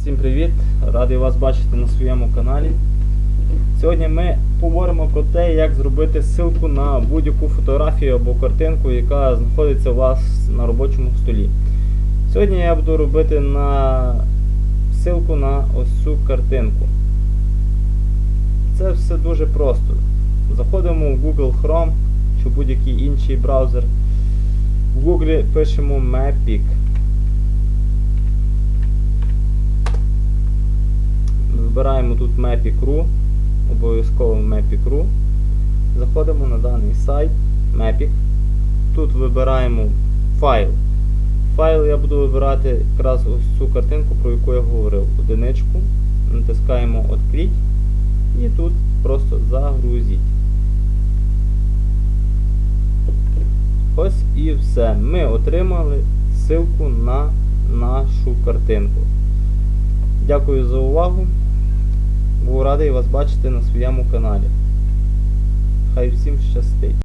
Всім привіт! Радий вас бачити на своєму каналі. Сьогодні ми поговоримо про те, як зробити ссылку на будь-яку фотографію або картинку, яка знаходиться у вас на робочому столі. Сьогодні я буду робити на ссылку на ось цю картинку. Це все дуже просто. Заходимо в Google Chrome чи будь-який інший браузер. В Google пишемо Mapic. Вибираємо тут Mapic.ru, обов'язково Mapic.ru. Заходимо на даний сайт Mapic. Тут вибираємо файл. Файл я буду вибирати якраз ось цю картинку, про яку я говорив. Одиничку. Натискаємо Открить і тут просто загрузіть. Ось і все. Ми отримали ссылку на нашу картинку. Дякую за увагу. Був радий вас бачити на своєму каналі. Хай всім щастить!